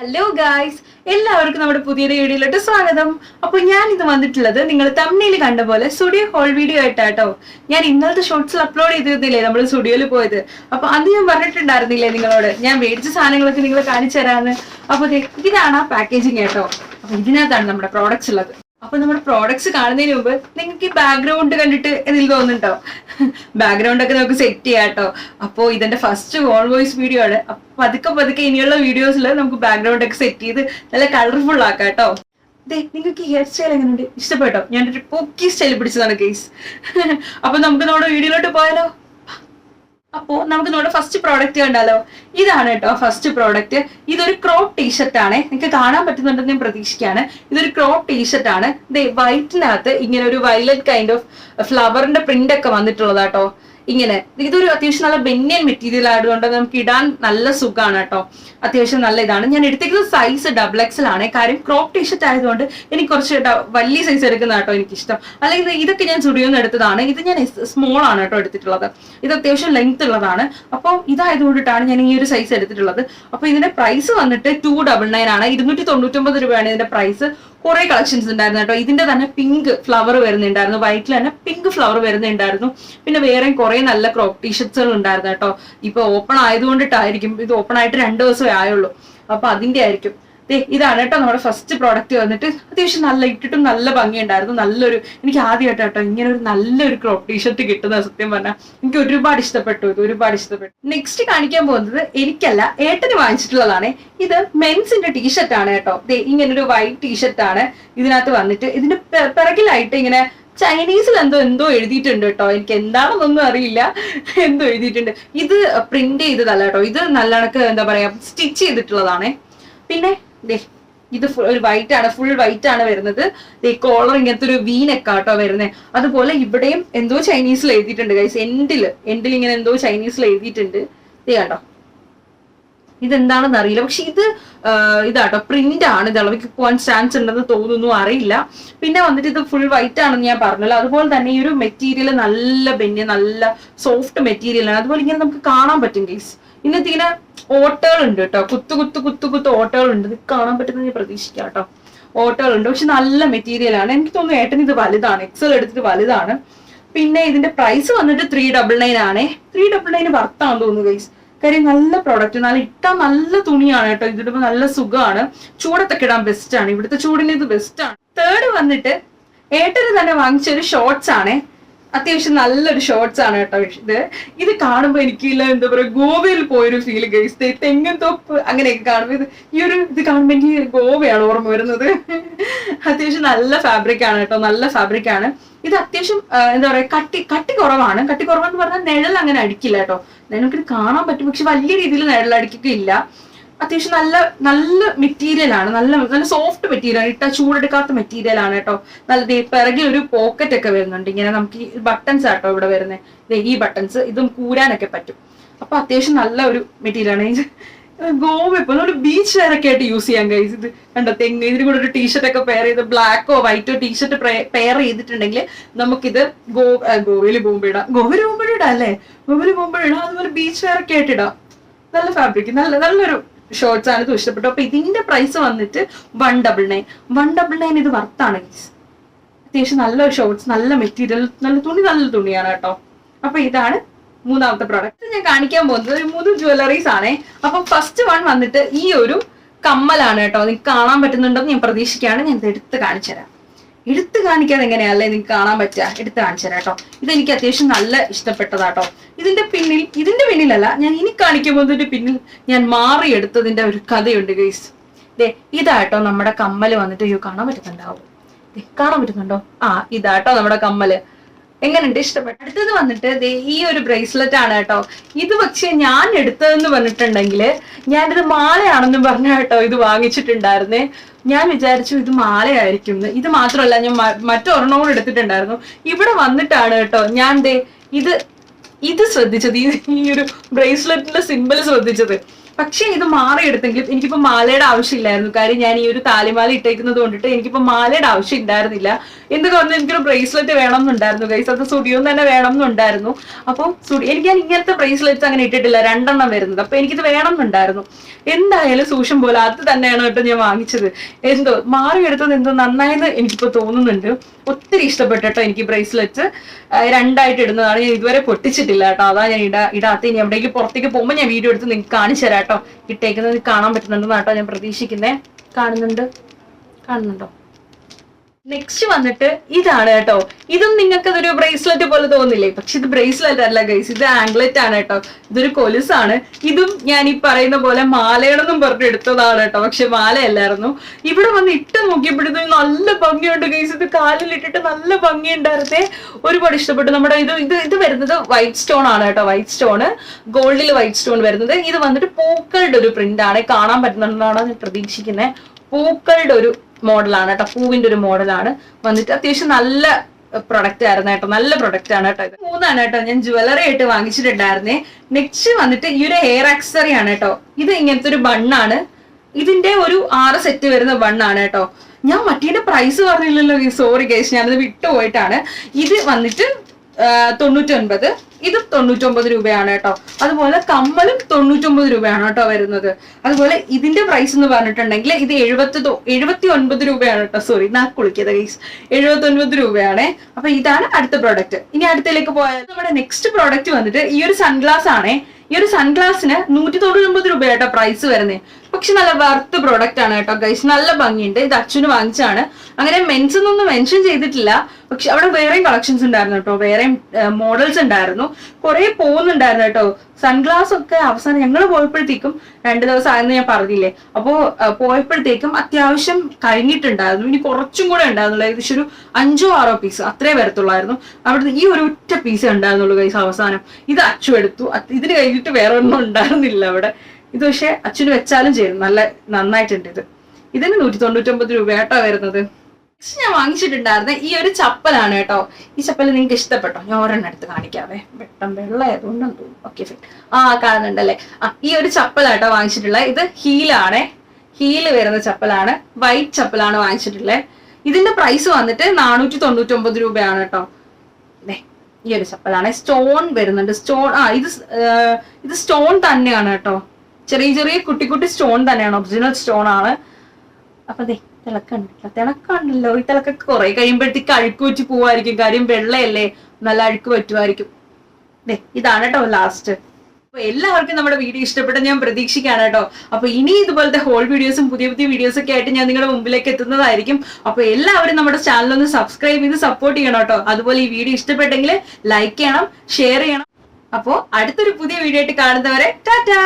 Hello guys എല്ലാവർക്കും നമ്മുടെ പുതിയ വീഡിയോയിലോട്ട് സ്വാഗതം. അപ്പോൾ ഞാൻ ഇത് വന്നിട്ടുള്ളത് നിങ്ങൾ തമ്മിൽ കണ്ട പോലെ സ്റ്റുഡിയോ ഹോൾ വീഡിയോ ആയിട്ടാട്ടോ. ഞാൻ ഇന്നലത്തെ ഷോർട്സിൽ അപ്ലോഡ് ചെയ്തിരുന്നില്ലേ നമ്മൾ സ്റ്റുഡിയോയിൽ പോയത്. അപ്പൊ അന്ന് ഞാൻ പറഞ്ഞിട്ടുണ്ടായിരുന്നില്ലേ നിങ്ങളോട്? ഞാൻ മേടിച്ച സാധനങ്ങളൊക്കെ നിങ്ങൾ കാണിച്ചു തരാന്ന്. അപ്പൊ ഇതാണ് ആ പാക്കേജിങ് കേട്ടോ അപ്പൊ ഇതിനകത്താണ് നമ്മുടെ പ്രോഡക്റ്റ്സ് ഉള്ളത്. അപ്പൊ നമ്മുടെ പ്രോഡക്ട്സ് കാണുന്നതിന് മുമ്പ് നിങ്ങൾക്ക് ഈ ബാക്ക്ഗ്രൗണ്ട് കണ്ടിട്ട് എന്തെങ്കിലും തോന്നുന്നുണ്ടോ? ബാക്ക്ഗ്രൗണ്ട് ഒക്കെ നമുക്ക് സെറ്റ് ചെയ്യാം കേട്ടോ. അപ്പോ ഇതിന്റെ ഫസ്റ്റ് വോൾ വോയിസ് വീഡിയോ ആണ്. അപ്പൊ പതുക്കെ പതുക്കെ ഇനിയുള്ള വീഡിയോസിൽ നമുക്ക് ബാക്ക്ഗ്രൗണ്ട് ഒക്കെ സെറ്റ് ചെയ്ത് നല്ല കളർഫുൾ ആക്കാം കേട്ടോ. ദേ നിങ്ങൾക്ക് ഹെയർ സ്റ്റൈൽ എങ്ങനെയുണ്ട്? ഇഷ്ടപ്പെട്ടോ? ഞാനൊരു പോക്കി സ്റ്റൈൽ പിടിച്ചതാണ് കേസ് അപ്പൊ നമുക്ക് നമ്മുടെ വീഡിയോയിലോട്ട് പോയാലോ? അപ്പോ നമുക്ക് നമ്മുടെ ഫസ്റ്റ് പ്രോഡക്റ്റ് കണ്ടാലോ? ഇതാണ് കേട്ടോ ഫസ്റ്റ് പ്രോഡക്റ്റ് ഇതൊരു ക്രോപ്പ് ടീഷർട്ട് ആണ്. നിങ്ങൾക്ക് കാണാൻ പറ്റുന്നുണ്ടെന്ന് ഞാൻ പ്രതീക്ഷിക്കുകയാണ്. ഇതൊരു ക്രോപ്പ് ടീഷർട്ട് ആണ്. ദേ വൈറ്റിനകത്ത് ഇങ്ങനെ ഒരു വയലറ്റ് കൈൻഡ് ഓഫ് ഫ്ലവറിന്റെ പ്രിന്റ് ഒക്കെ വന്നിട്ടുള്ളതാട്ടോ. ഇങ്ങനെ. ഇതൊരു അത്യാവശ്യം നല്ല ബെന്യൻ മെറ്റീരിയൽ ആയതുകൊണ്ട് നമുക്ക് ഇടാൻ നല്ല സുഖമാണ് കേട്ടോ. അത്യാവശ്യം നല്ല ഇതാണ്. ഞാൻ എടുത്തേക്കുന്നത് സൈസ് ഡബിൾ എക്സൽ ആണ് കാര്യം ക്രോപ്പ് ടീഷർട്ട് ആയതുകൊണ്ട് എനിക്ക് കുറച്ച് വലിയ സൈസ് എടുക്കുന്ന കേട്ടോ എനിക്കിഷ്ടം. അല്ലെങ്കിൽ ഇതൊക്കെ ഞാൻ സ്റ്റുഡിയോന്ന് എടുത്തതാണ്. ഇത് ഞാൻ സ്മോൾ ആണ് കേട്ടോ എടുത്തിട്ടുള്ളത്. ഇത് അത്യാവശ്യം ലെങ്ത് ഉള്ളതാണ്. അപ്പോൾ ഇതായതുകൊണ്ടിട്ടാണ് ഞാൻ ഈ ഒരു സൈസ് എടുത്തിട്ടുള്ളത്. അപ്പോൾ ഇതിന്റെ പ്രൈസ് വന്നിട്ട് ടു ഡബിൾ നയൻ ആണ്. ഇരുന്നൂറ്റി തൊണ്ണൂറ്റൊമ്പത് രൂപയാണ് ഇതിന്റെ പ്രൈസ് കുറെ കളക്ഷൻസ് ഉണ്ടായിരുന്നു കേട്ടോ. ഇതിന്റെ തന്നെ പിങ്ക് ഫ്ലവർ വരുന്നുണ്ടായിരുന്നു. വൈറ്റിൽ തന്നെ പിങ്ക് ഫ്ലവർ വരുന്നുണ്ടായിരുന്നു. പിന്നെ വേറെയും കുറെ നല്ല ക്രോപ്പ് ടീഷർട്സുകൾ ഉണ്ടായിരുന്നു കേട്ടോ. ഇപ്പൊ ഓപ്പൺ ആയതുകൊണ്ടിട്ടായിരിക്കും. ഇത് ഓപ്പൺ ആയിട്ട് രണ്ടു ദിവസമേ ആയുള്ളൂ. അപ്പൊ അതിന്റെ ആയിരിക്കും. ഇതാണ് കേട്ടോ നമ്മുടെ ഫസ്റ്റ് പ്രോഡക്റ്റ് വന്നിട്ട് അത്യാവശ്യം നല്ല ഇട്ടിട്ടും നല്ല ഭംഗിയുണ്ടായിരുന്നു. നല്ലൊരു എനിക്ക് ആദ്യമായിട്ട് കേട്ടോ ഇങ്ങനെ ഒരു നല്ലൊരു ക്രോപ്പ് ടീഷർട്ട് കിട്ടുന്ന സത്യം പറഞ്ഞാൽ എനിക്ക് ഒരുപാട് ഇഷ്ടപ്പെട്ടു ഇത് ഒരുപാട് ഇഷ്ടപ്പെട്ടു. നെക്സ്റ്റ് കാണിക്കാൻ പോകുന്നത് എനിക്കല്ല ഏട്ടന് വാങ്ങിച്ചിട്ടുള്ളതാണ്. ഇത് മെൻസിന്റെ ടീഷർട്ട് ആണ് കേട്ടോ. ഇങ്ങനെ ഒരു വൈറ്റ് ടീഷർട്ട് ആണ് ഇതിനകത്ത് വന്നിട്ട്. ഇതിന്റെ പിറകിലായിട്ട് ഇങ്ങനെ ചൈനീസിൽ എന്തോ എന്തോ എഴുതിയിട്ടുണ്ട് കേട്ടോ. എനിക്ക് എന്താണെന്നൊന്നും അറിയില്ല. എന്തോ എഴുതിയിട്ടുണ്ട്. ഇത് പ്രിന്റ് ചെയ്തതല്ല കേട്ടോ. ഇത് നല്ലണക്ക് എന്താ പറയാ സ്റ്റിച്ച് ചെയ്തിട്ടുള്ളതാണേ. പിന്നെ ഇത് ഒരു വൈറ്റ് ആണ് ഫുൾ വൈറ്റ് ആണ് വരുന്നത്. ഈ കോളർ ഇങ്ങനത്തെ ഒരു വീനൊക്കെ കേട്ടോ വരുന്നത് അതുപോലെ ഇവിടെയും എന്തോ ചൈനീസിൽ എഴുതിയിട്ടുണ്ട് ഗൈസ് എൻഡിൽ എൻഡിൽ ഇങ്ങനെ എന്തോ ചൈനീസിൽ എഴുതിയിട്ടുണ്ട്. ദേ കണ്ടോ? ഇതെന്താണെന്ന് അറിയില്ല. പക്ഷെ ഇത് ഇതാട്ടോ പ്രിന്റ് ആണ്. ഇത് ഇളവിക്ക് പോകാൻ ചാൻസ് ഉണ്ടെന്ന് തോന്നുന്നു അറിയില്ല. പിന്നെ വന്നിട്ട് ഇത് ഫുൾ വൈറ്റ് ആണെന്ന് ഞാൻ പറഞ്ഞല്ലോ. അതുപോലെ തന്നെ ഈ ഒരു മെറ്റീരിയൽ നല്ല ബെന്യ നല്ല സോഫ്റ്റ് മെറ്റീരിയൽ ആണ്. അതുപോലെ ഇങ്ങനെ നമുക്ക് കാണാൻ പറ്റും ഗൈസ് ഇന്നത്തെ ഇങ്ങനെ ഓട്ടകൾ ഉണ്ട് കേട്ടോ. കുത്തു കുത്തു കുത്തു കുത്തു ഓട്ടകൾ ഉണ്ട് ഇത് കാണാൻ പറ്റുന്ന ഞാൻ പ്രതീക്ഷിക്കാം കേട്ടോ. ഓട്ടകൾ ഉണ്ട് പക്ഷെ നല്ല മെറ്റീരിയൽ ആണ്. എനിക്ക് തോന്നുന്നു ഏട്ടൻ ഇത് വലുതാണ്. എക്സൽ എടുത്തിട്ട് വലുതാണ്. പിന്നെ ഇതിന്റെ പ്രൈസ് വന്നിട്ട് ത്രീ ഡബിൾ നയൻ ആണേ. ത്രീ ഡബിൾ നയൻ വർത്താന്ന് തോന്നുന്നു ഗൈസ് കാര്യം നല്ല പ്രോഡക്റ്റ് നല്ല ഇട്ടാൽ നല്ല തുണിയാണ് കേട്ടോ. ഇതിടുമ്പോ നല്ല സുഖമാണ്. ചൂടത്തൊക്കെ ഇടാൻ ബെസ്റ്റ് ആണ്. ഇവിടുത്തെ ചൂടിന് ഇത് ബെസ്റ്റ് ആണ്. തേർഡ് വന്നിട്ട് ഏട്ടന് തന്നെ വാങ്ങിച്ച ഒരു ഷോർട്സ് ആണ്. അത്യാവശ്യം നല്ലൊരു ഷോർട്സ് ആണ് കേട്ടോ ഇത് ഇത് കാണുമ്പോൾ എനിക്കില്ല എന്താ പറയാ ഗോവയിൽ പോയൊരു ഫീൽ ഗൈസ് തെങ്ങൻ തൊപ്പ് അങ്ങനെയൊക്കെ കാണുമ്പോൾ ഇത് ഈ ഒരു ഇത് കാണുമ്പോൾ എനിക്ക് ഗോവയാണ് ഓർമ്മ വരുന്നത്. അത്യാവശ്യം നല്ല ഫാബ്രിക് ആണ് കേട്ടോ നല്ല ഫാബ്രിക് ആണ്. ഇത് അത്യാവശ്യം എന്താ പറയാ കട്ടി കട്ടി കുറവാണ്. കട്ടി കുറവെന്ന് പറഞ്ഞാൽ നിഴൽ അങ്ങനെ അടിക്കില്ല കേട്ടോ. നമുക്കിത് കാണാൻ പറ്റും പക്ഷെ വലിയ രീതിയിൽ നിഴൽ അടിക്കുകയില്ല. അത്യാവശ്യം നല്ല നല്ല മെറ്റീരിയൽ ആണ്. നല്ല നല്ല സോഫ്റ്റ് മെറ്റീരിയൽ ആണ്. ഇട്ട ചൂടെടുക്കാത്ത മെറ്റീരിയൽ ആണ് കേട്ടോ. നല്ല പിറകെ ഒരു പോക്കറ്റ് ഒക്കെ വരുന്നുണ്ട്. ഇങ്ങനെ നമുക്ക് ഈ ബട്ടൺസ് ആട്ടോ ഇവിടെ വരുന്നത് ഈ ബട്ടൺസ് ഇതും കൂരാനൊക്കെ പറ്റും. അപ്പൊ അത്യാവശ്യം നല്ല ഒരു മെറ്റീരിയൽ ആണ്. ഗോവ ഇപ്പൊ ഒരു ബീച്ച് വെയർ ഒക്കെ ആയിട്ട് യൂസ് ചെയ്യാൻ കഴിയും ഇത് കണ്ടോ? തെങ്ങ് ഇതിന് കൂടെ ഒരു ടീഷർട്ട് ഒക്കെ പെയർ ചെയ്ത് ബ്ലാക്കോ വൈറ്റോ ടീഷർട്ട് പെയർ ചെയ്തിട്ടുണ്ടെങ്കിൽ നമുക്കിത് ഗോ ഗോവയിൽ പോകുമ്പോൾ ഇടാം. ഗോവയിൽ പോകുമ്പോഴും ഇടാം അല്ലേ? ഗോവയിൽ പോകുമ്പോഴും ഇടാം. അതുപോലെ ബീച്ച് വെയർ ഒക്കെ ആയിട്ട് ഇടാം. നല്ല ഫാബ്രിക് നല്ല നല്ലൊരു ഷോർട്സ് ആണ് ഇഷ്ടപ്പെട്ടു. അപ്പൊ ഇതിന്റെ പ്രൈസ് വന്നിട്ട് one double nine one double nine ഇത് വർത്താണ് അത്യാവശ്യം നല്ല ഷോർട്സ് നല്ല മെറ്റീരിയൽ നല്ല തുണി നല്ല തുണിയാണ് കേട്ടോ. അപ്പൊ ഇതാണ് മൂന്നാമത്തെ പ്രോഡക്റ്റ് ഞാൻ കാണിക്കാൻ പോകുന്നത് ഒരു മൂന്ന് ജ്വല്ലറീസ് ആണേ. അപ്പൊ ഫസ്റ്റ് വൺ വന്നിട്ട് ഈ ഒരു കമ്മലാണ് കേട്ടോ. നിങ്ങൾക്ക് കാണാൻ പറ്റുന്നുണ്ടെന്ന് ഞാൻ പ്രതീക്ഷിക്കുകയാണ്. ഞാൻ ഇത് എടുത്ത് കാണിച്ചു തരാം എടുത്ത് കാണിക്കാതെ എങ്ങനെയല്ലേ നിങ്ങൾക്ക് കാണാൻ പറ്റുക? എടുത്ത് കാണിച്ചു കേട്ടോ. ഇതെനിക്ക് അത്യാവശ്യം നല്ല ഇഷ്ടപ്പെട്ടതാട്ടോ ഇതിന്റെ പിന്നിൽ ഇതിന്റെ പിന്നിലല്ല ഞാൻ ഇനി കാണിക്കുമ്പോൾ പിന്നിൽ ഞാൻ മാറി എടുത്തതിന്റെ ഒരു കഥയുണ്ട് ഗൈസ് ദേ ഇതാട്ടോ നമ്മുടെ കമ്മൽ വന്നിട്ട് അയ്യോ കാണാൻ പറ്റുന്നുണ്ടാവും. കാണാൻ പറ്റുന്നുണ്ടോ? ആ ഇതാട്ടോ നമ്മുടെ കമ്മൽ. എങ്ങനെയുണ്ട്? ഇഷ്ടപ്പെട്ടു അടുത്തത് വന്നിട്ട് ഈ ഒരു ബ്രേസ്ലെറ്റ് ആണ് കേട്ടോ. ഇത് പക്ഷെ ഞാൻ എടുത്തതെന്ന് പറഞ്ഞിട്ടുണ്ടെങ്കിൽ ഞാനിത് മാലയാണെന്ന് പറഞ്ഞ കേട്ടോ ഇത് വാങ്ങിച്ചിട്ടുണ്ടായിരുന്നേ. ഞാൻ വിചാരിച്ചു ഇത് മാലയായിരിക്കും ഇത് മാത്രമല്ല ഞാൻ മറ്റൊരെണ്ണം എടുത്തിട്ടുണ്ടായിരുന്നു. ഇവിടെ വന്നിട്ടാണ് കേട്ടോ ഞാൻ ദേ ഇത് ഇത് ശ്രദ്ധിച്ചത്. ഈ ഒരു ബ്രേസ്ലെറ്റിന്റെ സിമ്പിൾ ശ്രദ്ധിച്ചത്. പക്ഷേ ഇത് മാറിയെടുത്തെങ്കിലും എനിക്കിപ്പോ മാലയുടെ ആവശ്യമില്ലായിരുന്നു. കാര്യം ഞാൻ ഈ ഒരു താലിമാല ഇട്ടേക്കുന്നത് കൊണ്ടിട്ട് എനിക്കിപ്പോ മാലയുടെ ആവശ്യം ഉണ്ടായിരുന്നില്ല എന്ത് കാരണം എനിക്കൊരു ബ്രേസ്ലെറ്റ് വേണം എന്നുണ്ടായിരുന്നു ഗൈസ് അത് സ്റ്റുഡിയോ തന്നെ വേണം എന്നുണ്ടായിരുന്നു അപ്പോൾ സ്റ്റുഡിയോ എനിക്ക് ഞാൻ ഇങ്ങനത്തെ ബ്രേസ്ലെറ്റ്സ് അങ്ങനെ ഇട്ടിട്ടില്ല. രണ്ടെണ്ണം വരുന്നത്. അപ്പൊ എനിക്കിത് വേണം എന്നുണ്ടായിരുന്നു എന്തായാലും സൂക്ഷം പോലെ അത് തന്നെയാണ് കേട്ടോ ഞാൻ വാങ്ങിച്ചത്? എന്തോ മാറിയെടുത്തത് എന്തോ നന്നായെന്ന് എനിക്കിപ്പോ തോന്നുന്നുണ്ട്. ഒത്തിരി ഇഷ്ടപ്പെട്ടു എനിക്ക് ബ്രേസ്ലെറ്റ് രണ്ടായിട്ട് ഇടുന്നതാണ്. ഞാൻ ഇതുവരെ പൊട്ടിച്ചിട്ടില്ല കേട്ടോ. അതാ ഞാൻ ഇടാ ഇടാത്ത. ഇനി എവിടേക്ക് പുറത്തേക്ക് പോകുമ്പോൾ ഞാൻ വീഡിയോ എടുത്ത് നിങ്ങൾക്ക് കാണിച്ചു തരാം കേട്ടോ. ഇട്ടേക്കുന്നത് കാണാൻ പറ്റുന്നുണ്ടെന്ന് കേട്ടോ ഞാൻ പ്രതീക്ഷിക്കുന്നേ. കാണുന്നുണ്ട്. കാണുന്നുണ്ടോ? നെക്സ്റ്റ് വന്നിട്ട് ഇതാണ് കേട്ടോ. ഇതും നിങ്ങൾക്ക് അതൊരു ബ്രേസ്ലെറ്റ് പോലെ തോന്നില്ലേ? പക്ഷെ ഇത് ബ്രേസ്ലെറ്റ് അല്ല ഗൈസ് ഇത് ആംഗ്ലെറ്റ് ആണ് കേട്ടോ. ഇതൊരു കൊലുസാണ്. ഇതും ഞാൻ ഈ പറയുന്ന പോലെ മാലയാണെന്നും പറഞ്ഞ് എടുത്തതാണ് കേട്ടോ. പക്ഷെ മാലയല്ലായിരുന്നു. ഇവിടെ വന്ന് ഇട്ട് നോക്കിയപ്പോഴത്തെ നല്ല ഭംഗിയുണ്ട് ഗൈസ് ഇത് കാലിൽ ഇട്ടിട്ട് നല്ല ഭംഗിയുണ്ടായിരുന്നേ. ഒരുപാട് ഇഷ്ടപ്പെട്ടു. നമ്മുടെ ഇത് ഇത് ഇത് വരുന്നത് വൈറ്റ് സ്റ്റോൺ ആണ് കേട്ടോ. വൈറ്റ് സ്റ്റോണ് ഗോൾഡിൽ വൈറ്റ് സ്റ്റോൺ വരുന്നത്. ഇത് വന്നിട്ട് പൂക്കളുടെ ഒരു പ്രിന്റ് ആണ്. കാണാൻ പറ്റുന്നുണ്ടെന്നാണ് പ്രതീക്ഷിക്കുന്നത് പൂക്കളുടെ ഒരു മോഡലാണ് കേട്ടോ. പൂവിന്റെ ഒരു മോഡലാണ്. വന്നിട്ട് അത്യാവശ്യം നല്ല പ്രൊഡക്റ്റ് ആയിരുന്നു കേട്ടോ. നല്ല പ്രൊഡക്റ്റ് ആണ് കേട്ടോ ഇത്. മൂന്നാണ് കേട്ടോ. ഞാൻ ജുവലറി ആയിട്ട് വാങ്ങിച്ചിട്ടുണ്ടായിരുന്നേ. നെക്സ്റ്റ് വന്നിട്ട് ഈ ഒരു ഹെയർ ആക്സറി ആണ് കേട്ടോ. ഇത് ഇങ്ങനത്തെ ഒരു ബണ്ണാണ് ഇതിന്റെ ഒരു ആറ് സെറ്റ് വരുന്ന ബണ്ണാണ് കേട്ടോ. ഞാൻ മറ്റേന്റെ പ്രൈസ് പറഞ്ഞില്ലല്ലോ. സോറി കേസ് ഞാനത് വിട്ടുപോയിട്ടാണ്. ഇത് വന്നിട്ട് തൊണ്ണൂറ്റൊൻപത്. ഇതും തൊണ്ണൂറ്റൊമ്പത് രൂപയാണ് കേട്ടോ. അതുപോലെ കമ്മലും തൊണ്ണൂറ്റൊമ്പത് രൂപയാണ് കേട്ടോ വരുന്നത്. അതുപോലെ ഇതിന്റെ പ്രൈസ് എന്ന് പറഞ്ഞിട്ടുണ്ടെങ്കിൽ ഇത് എഴുപത്തി എഴുപത്തി ഒൻപത് രൂപയാണ് കേട്ടോ. സോറി നാ കുളിക്കത് ഗൈസ് എഴുപത്തി ഒൻപത് രൂപയാണ്. അപ്പൊ ഇതാണ് അടുത്ത പ്രോഡക്റ്റ് ഇനി അടുത്തേക്ക് പോയാൽ നമ്മുടെ നെക്സ്റ്റ് പ്രോഡക്റ്റ് വന്നിട്ട് ഈ ഒരു സൺഗ്ലാസ് ആണേ. ഈ ഒരു സൺഗ്ലാസിന് നൂറ്റി തൊണ്ണൂറ്റൊമ്പത് രൂപയാട്ടോ പ്രൈസ് വരുന്നത് പക്ഷെ നല്ല വർത്ത് പ്രോഡക്റ്റ് ആണ് കേട്ടോ ഗൈസ് നല്ല ഭംഗിയുണ്ട്. ഇത് അച്ഛന് വാങ്ങിച്ചാണ് അങ്ങനെ മെൻസ് എന്നൊന്നും മെൻഷൻ ചെയ്തിട്ടില്ല. പക്ഷെ അവിടെ വേറെയും കളക്ഷൻസ് ഉണ്ടായിരുന്നു കേട്ടോ. വേറെയും മോഡൽസ് ഉണ്ടായിരുന്നു. കുറെ പോകുന്നുണ്ടായിരുന്നു കേട്ടോ. സൺഗ്ലാസ് ഒക്കെ അവസാനം ഞങ്ങൾ പോയപ്പോഴത്തേക്കും രണ്ടു ദിവസം ആയെന്ന് ഞാൻ പറഞ്ഞില്ലേ? അപ്പോ ആ, പോയപ്പോഴത്തേക്കും അത്യാവശ്യം കഴിഞ്ഞിട്ടുണ്ടായിരുന്നു. ഇനി കുറച്ചും കൂടെ ഉണ്ടായിരുന്നുള്ളൂ. ഏകദേശം ഒരു അഞ്ചോ ആറോ പീസ് അത്രേ വരത്തുള്ളായിരുന്നു. അവിടെ ഈ ഒരു ഒറ്റ പീസ് ഉണ്ടായിരുന്നുള്ളൂ കൈസ് അവസാനം. ഇത് അച്ചു എടുത്തു. ഇതിന് കഴിഞ്ഞിട്ട് വേറെ ഒന്നും ഉണ്ടായിരുന്നില്ല അവിടെ. ഇത് പക്ഷെ അച്ഛന് വെച്ചാലും ചെയ്യും നല്ല നന്നായിട്ടുണ്ട് ഇത്. ഇതിന് നൂറ്റി തൊണ്ണൂറ്റൊമ്പത് രൂപയാട്ടോ വരുന്നത്. Next ഞാൻ വാങ്ങിച്ചിട്ടുണ്ടായിരുന്ന ഈ ഒരു ചപ്പലാണ് കേട്ടോ. ഈ ചപ്പൽ നിങ്ങൾക്ക് ഇഷ്ടപ്പെട്ടോ? ഞാൻ ഒരെണ്ണം എടുത്ത് കാണിക്കാവേ. വെട്ടം വെള്ളമായതുകൊണ്ടെന്ന് തോന്നുന്നു. ഓക്കെ ഫൈൻ ആ കാണുന്നുണ്ടല്ലേ? ആ ഈ ഒരു ചപ്പലാട്ടോ വാങ്ങിച്ചിട്ടുള്ളത് ഇത് ഹീലാണേ. ഹീൽ വരുന്ന ചപ്പലാണ്. വൈറ്റ് ചപ്പലാണ് വാങ്ങിച്ചിട്ടുള്ളത് ഇതിന്റെ പ്രൈസ് വന്നിട്ട് നാനൂറ്റി തൊണ്ണൂറ്റൊമ്പത് രൂപയാണ് കേട്ടോ. ഈ ഒരു ചപ്പലാണ്. സ്റ്റോൺ വരുന്നുണ്ട്. സ്റ്റോൺ ആ ഇത് ഇത് സ്റ്റോൺ തന്നെയാണ് കേട്ടോ. ചെറിയ ചെറിയ കുട്ടി കുട്ടി സ്റ്റോൺ തന്നെയാണ്. ഒറിജിനൽ സ്റ്റോൺ ആണ്. അപ്പൊ അതെ തിളക്കണ്ടല്ലോ തിളക്കണ്ടല്ലോ. ഈ തിളക്കൊക്കെ കുറെ കഴിയുമ്പോഴത്തേക്ക് അഴുക്ക് വെച്ച് പോവായിരിക്കും. കാര്യം വെള്ളയല്ലേ? നല്ല അഴുക്ക് പറ്റുമായിരിക്കും. ദേ ഇതാണ് കേട്ടോ ലാസ്റ്റ് അപ്പൊ എല്ലാവർക്കും നമ്മുടെ വീഡിയോ ഇഷ്ടപ്പെട്ട ഞാൻ പ്രതീക്ഷിക്കാണ് കേട്ടോ അപ്പൊ ഇനി ഇതുപോലത്തെ ഹോൾ വീഡിയോസും പുതിയ പുതിയ വീഡിയോസ് ഒക്കെ ആയിട്ട് ഞാൻ നിങ്ങളുടെ മുമ്പിലേക്ക് എത്തുന്നതായിരിക്കും. അപ്പൊ എല്ലാവരും നമ്മുടെ ചാനൽ ഒന്ന് സബ്സ്ക്രൈബ് ചെയ്ത് സപ്പോർട്ട് ചെയ്യണം കേട്ടോ അതുപോലെ ഈ വീഡിയോ ഇഷ്ടപ്പെട്ടെങ്കിൽ ലൈക്ക് ചെയ്യണം ഷെയർ ചെയ്യണം. അപ്പോ അടുത്തൊരു പുതിയ വീഡിയോ ആയിട്ട് കാണുന്നവരെ ടാറ്റാ!